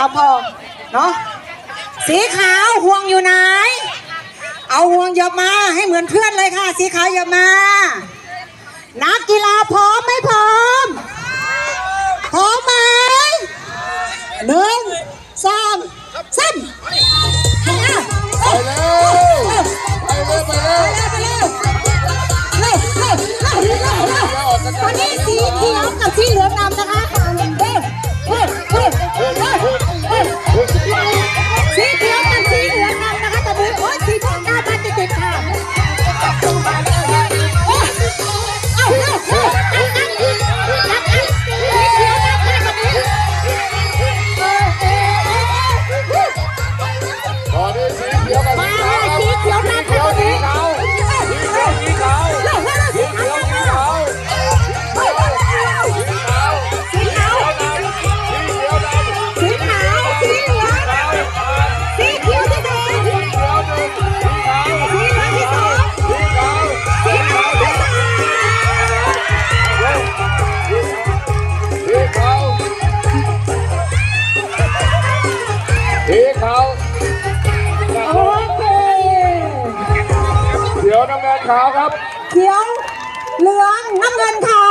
เอาพอเนาะสีขาวห่วงอยู่ไหน เอาห่วงหยบมาให้เหมือนเพื่อนเลยค่ะ สีขาวหยบมา นักกีฬาพร้อมไม่พร้อม พร้อมไหมหนึ่งสองสามไปเลยไปเลยไปเลยไปเลยเร็วเร็วเร็วเร็วเร็วเร็วตอนนี้สีเขียวกับสีเหลือง งินขาวครับ เขียว เหลืองน้ำเงินค่ะ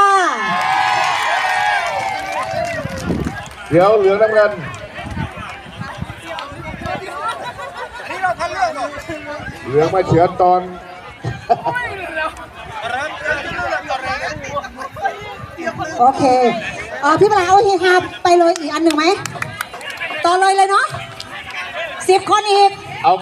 เขียวเหลืองน้ำเงินเหลืองมาเฉือนตอนโอเคเออพี่ปลาเอาเฮฮาไปเลยอีกอันหนึ่งไหมต่อเลยเลยเนาะสิบคนอีก เอา